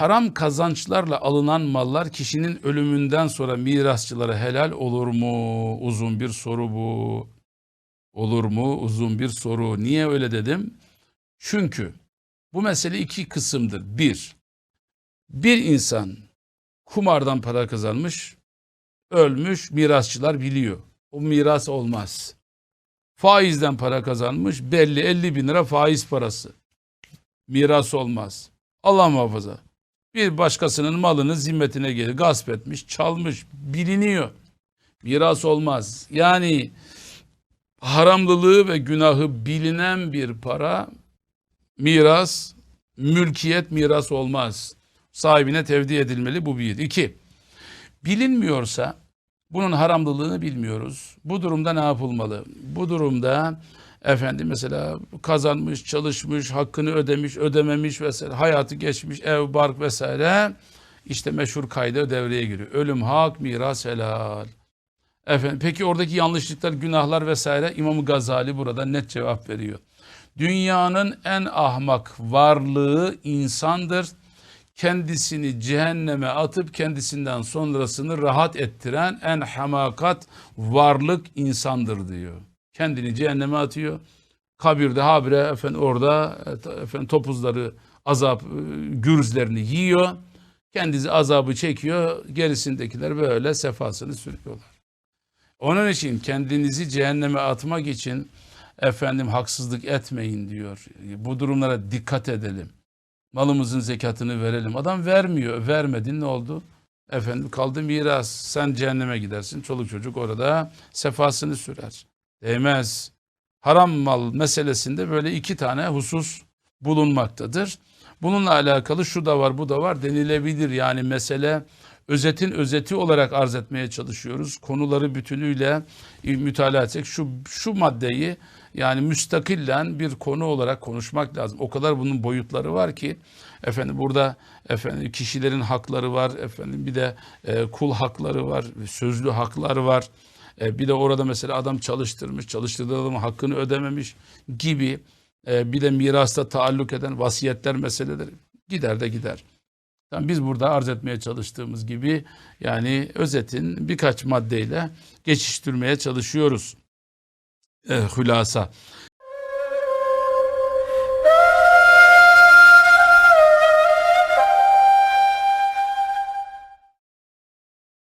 haram kazançlarla alınan mallar kişinin ölümünden sonra mirasçılara helal olur mu? Uzun bir soru bu. Olur mu? Uzun bir soru. Niye öyle dedim? Çünkü bu mesele iki kısımdır. Bir, bir insan kumardan para kazanmış, ölmüş, mirasçılar biliyor. O miras olmaz. Faizden para kazanmış, belli 50 bin lira faiz parası. Miras olmaz. Allah muhafaza. Bir başkasının malını zimmetine gelir, gasp etmiş, çalmış, biliniyor. Miras olmaz. Yani haramlılığı ve günahı bilinen bir para miras, mülkiyet miras olmaz. Sahibine tevdi edilmeli bu bir. İki, bilinmiyorsa bunun haramlılığını bilmiyoruz. Bu durumda ne yapılmalı? Bu durumda efendim mesela kazanmış, çalışmış, hakkını ödemiş, ödememiş vesaire, hayatı geçmiş, ev, bark vesaire işte meşhur kayda devreye giriyor. Ölüm hak, miras helal. Efendim, peki oradaki yanlışlıklar, günahlar vesaire İmam Gazali burada net cevap veriyor. Dünyanın en ahmak varlığı insandır. Kendisini cehenneme atıp kendisinden sonrasını rahat ettiren en hamakat varlık insandır diyor. Kendini cehenneme atıyor. Kabirde habire efendim orada efendim topuzları azap e, gürzlerini yiyor. Kendisi azabı çekiyor. Gerisindekiler böyle sefasını sürüyorlar. Onun için kendinizi cehenneme atmak için efendim haksızlık etmeyin diyor. Bu durumlara dikkat edelim. Malımızın zekatını verelim. Adam vermiyor. Vermedin ne oldu? Efendim kaldı miras. Sen cehenneme gidersin. Çoluk çocuk orada sefasını sürer. Değmez. Haram mal meselesinde böyle iki tane husus bulunmaktadır. Bununla alakalı şu da var bu da var denilebilir. Yani mesele özetin özeti olarak arz etmeye çalışıyoruz. Konuları bütünüyle mütalaa etsek şu, şu maddeyi yani müstakillen bir konu olarak konuşmak lazım. O kadar bunun boyutları var ki efendim burada efendim kişilerin hakları var. Efendim bir de e, kul hakları var, sözlü hakları var. E, bir de orada mesela adam çalıştırmış, çalıştırdığı adamın hakkını ödememiş gibi e, bir de mirasta taalluk eden vasiyetler meseleleri gider de gider. Yani biz burada arz etmeye çalıştığımız gibi yani özetin birkaç maddeyle geçiştirmeye çalışıyoruz. E, hülasa.